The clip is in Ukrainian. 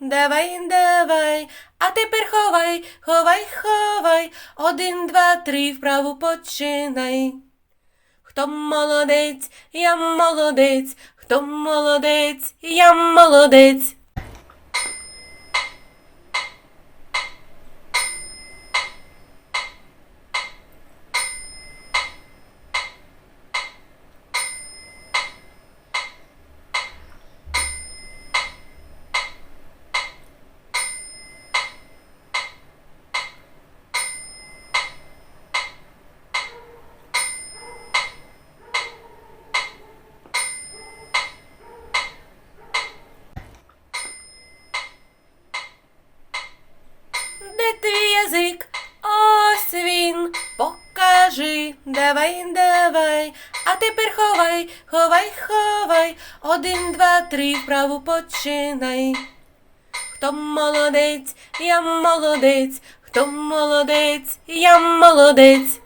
давай, давай, а тепер ховай, ховай, ховай, один, два, три, вправу починай. Хто молодець, я молодець, хто молодець, я молодець. Давай, давай. А тепер ховай, ховай, ховай. Один, два, три, вправу починай. Хто молодець, я молодець, хто молодець, я молодець.